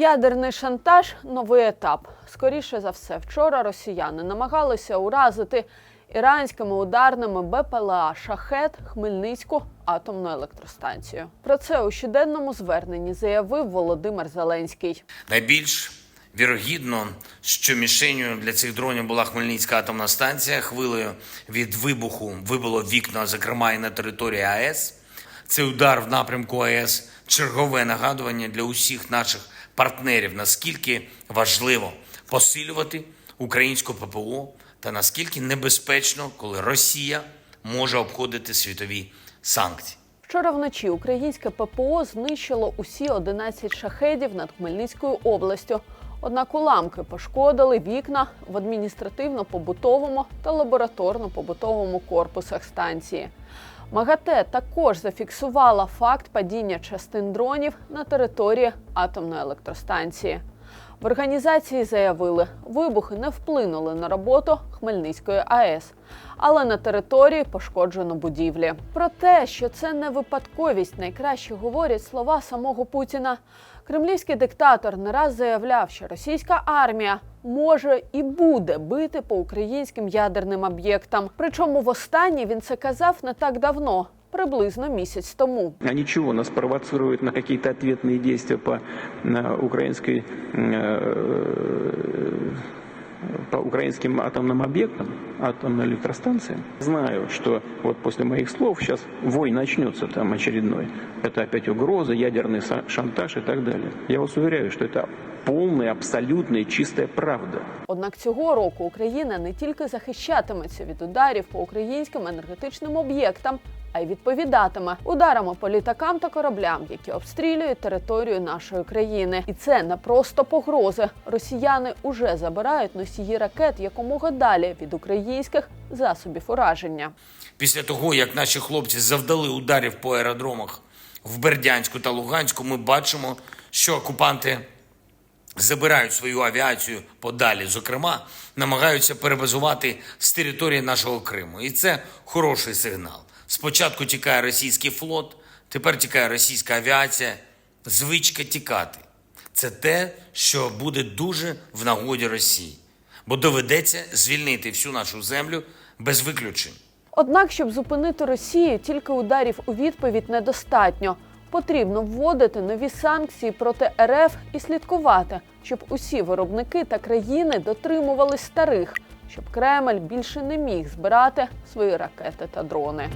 Ядерний шантаж новий етап. Скоріше за все, вчора росіяни намагалися уразити іранськими ударними БПЛА Шахет Хмельницьку атомну електростанцію. Про це у щоденному зверненні заявив Володимир Зеленський. Найбільш вірогідно, що мішенью для цих дронів була Хмельницька атомна станція. Хвилею від вибуху вибило вікна, зокрема і на території АЕС. Цей удар в напрямку АЕС чергове нагадування для усіх наших партнерів, наскільки важливо посилювати українську ППО та наскільки небезпечно, коли Росія може обходити світові санкції. Вчора вночі українське ППО знищило усі 11 шахедів над Хмельницькою областю. Однак уламки пошкодили вікна в адміністративно-побутовому та лабораторно-побутовому корпусах станції. МАГАТЕ також зафіксувала факт падіння частин дронів на території атомної електростанції. В організації заявили, вибухи не вплинули на роботу Хмельницької АЕС, але на території пошкоджено будівлі. Про те, що це не випадковість, найкраще говорять слова самого Путіна. Кремлівський диктатор не раз заявляв, що російська армія може і буде бити по українським ядерним об'єктам. Причому востаннє він це казав не так давно, приблизно місяць тому. Они чего, нас провоцируют на какие-то ответные действия по на украинской, э, по украинским атомным объектам, атомной электростанции. Знаю, что вот после моих слов сейчас вой начнется там очередной. Это опять угроза, ядерный са- шантаж и так далее. Я вас уверяю, что это полная, абсолютная, чистая правда. Однак цього року Україна не тільки захищатиметься від ударів по українським енергетичним об'єктам, а й відповідатиме ударами по літакам та кораблям, які обстрілюють територію нашої країни. І це не просто погрози. Росіяни уже забирають носії ракет якомога далі від українських засобів ураження. Після того, як наші хлопці завдали ударів по аеродромах в Бердянську та Луганську, ми бачимо, що окупанти забирають свою авіацію подалі. Зокрема, намагаються перебазувати з території нашого Криму. І це хороший сигнал. Спочатку тікає російський флот, тепер тікає російська авіація. Звичка тікати. Це те, що буде дуже в нагоді Росії, бо доведеться звільнити всю нашу землю без виключень. Однак, щоб зупинити Росію, тільки ударів у відповідь недостатньо. Потрібно вводити нові санкції проти РФ і слідкувати, щоб усі виробники та країни дотримувались старих, щоб Кремль більше не міг збирати свої ракети та дрони.